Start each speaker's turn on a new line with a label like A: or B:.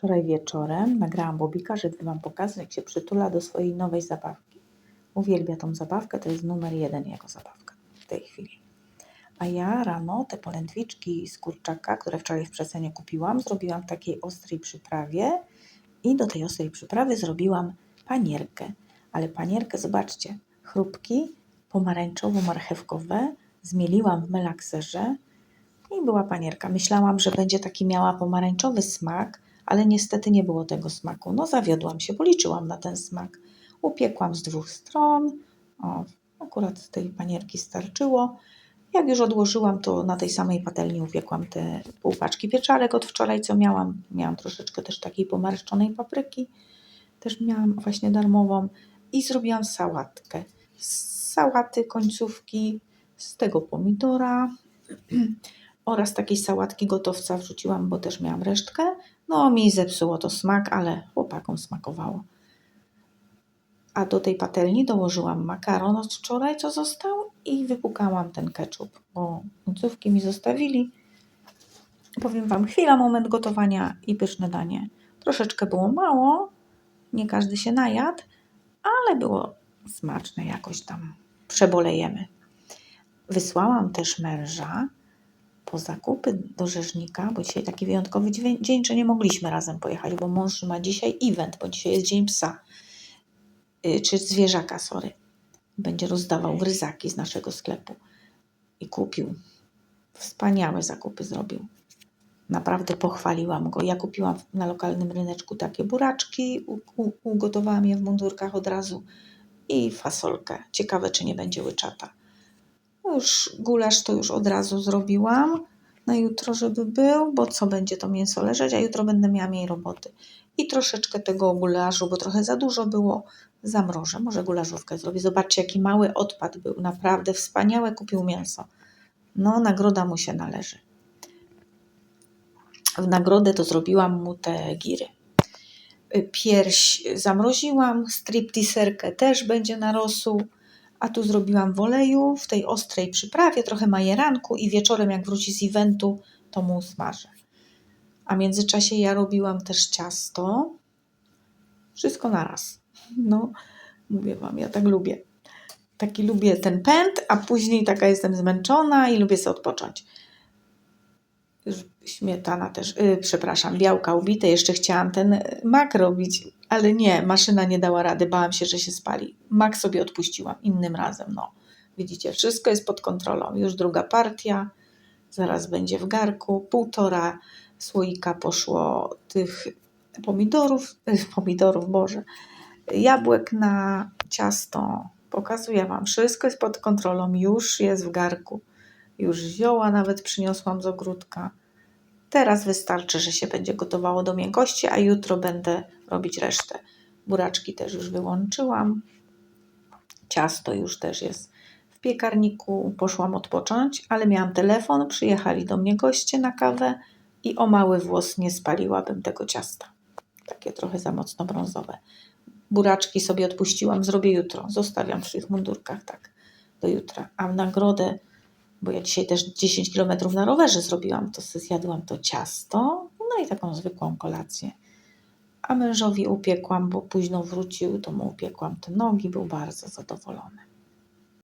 A: Wczoraj wieczorem nagrałam Bobika, żeby Wam pokazać, jak się przytula do swojej nowej zabawki. Uwielbia tą zabawkę, to jest numer jeden jego zabawka w tej chwili. A ja rano te polędwiczki z kurczaka, które wczoraj w przecenie kupiłam, zrobiłam w takiej ostrej przyprawie i do tej ostrej przyprawy zrobiłam panierkę. Ale panierkę, zobaczcie, chrupki pomarańczowo-marchewkowe zmieliłam w melakserze i była panierka. Myślałam, że będzie taki miała pomarańczowy smak, ale niestety nie było tego smaku. No zawiodłam się, policzyłam na ten smak. Upiekłam z dwóch stron. O, akurat tej panierki starczyło. Jak już odłożyłam, to na tej samej patelni upiekłam te pół paczki pieczarek od wczoraj, co miałam. Miałam troszeczkę też takiej pomarszczonej papryki. Też miałam właśnie darmową. I zrobiłam sałatkę. Z sałaty końcówki, z tego pomidora oraz takiej sałatki gotowca wrzuciłam, bo też miałam resztkę. No mi zepsuło to smak, ale chłopakom smakowało. A do tej patelni dołożyłam makaron od wczoraj, co został i wypukałam ten ketchup, bo końcówki mi zostawili. Powiem Wam, chwila, moment gotowania i pyszne danie. Troszeczkę było mało, nie każdy się najadł, ale było smaczne jakoś tam. Przebolejemy. Wysłałam też męża po zakupy do rzeźnika, bo dzisiaj taki wyjątkowy dzień, że nie mogliśmy razem pojechać, bo mąż ma dzisiaj event, bo dzisiaj jest dzień psa, yy, czy zwierzaka, sorry. Będzie rozdawał gryzaki z naszego sklepu i kupił. Wspaniałe zakupy zrobił. Naprawdę pochwaliłam go. Ja kupiłam na lokalnym ryneczku takie buraczki, ugotowałam je w mundurkach od razu i fasolkę. Ciekawe, czy nie będzie łyczata. Już gulasz to już od razu zrobiłam na jutro, żeby był, bo co będzie to mięso leżeć, a jutro będę miała mniej roboty. I troszeczkę tego gulaszu, bo trochę za dużo było, zamrożę. Może gulażówkę zrobię. Zobaczcie, jaki mały odpad był. Naprawdę wspaniałe kupił mięso. No, nagroda mu się należy. W nagrodę to zrobiłam mu te giry. Pierś zamroziłam, stripteaserkę też będzie na rosół. A tu zrobiłam w oleju, w tej ostrej przyprawie, trochę majeranku i wieczorem jak wróci z eventu, to mu smażę. A w międzyczasie ja robiłam też ciasto. Wszystko naraz. No, mówię Wam, ja tak lubię. Taki lubię ten pęd, a później taka jestem zmęczona i lubię sobie odpocząć. Śmietana też, yy, przepraszam, białka ubite. Jeszcze chciałam ten mak robić, ale nie, maszyna nie dała rady. Bałam się, że się spali. Mak sobie odpuściłam innym razem. No, widzicie, wszystko jest pod kontrolą. Już druga partia, zaraz będzie w garku. Półtora słoika poszło tych pomidorów, pomidorów, Boże, jabłek na ciasto. Pokazuję Wam, wszystko jest pod kontrolą. Już jest w garku. Już zioła nawet przyniosłam z ogródka. Teraz wystarczy, że się będzie gotowało do miękkości, a jutro będę robić resztę. Buraczki też już wyłączyłam. Ciasto już też jest w piekarniku. Poszłam odpocząć, ale miałam telefon. Przyjechali do mnie goście na kawę i o mały włos nie spaliłabym tego ciasta. Takie trochę za mocno brązowe. Buraczki sobie odpuściłam, zrobię jutro. Zostawiam w tych mundurkach tak do jutra. A w nagrodę bo ja dzisiaj też 10 km na rowerze zrobiłam, to zjadłam to ciasto, no i taką zwykłą kolację. A mężowi upiekłam, bo późno wrócił, to mu upiekłam te nogi, był bardzo zadowolony.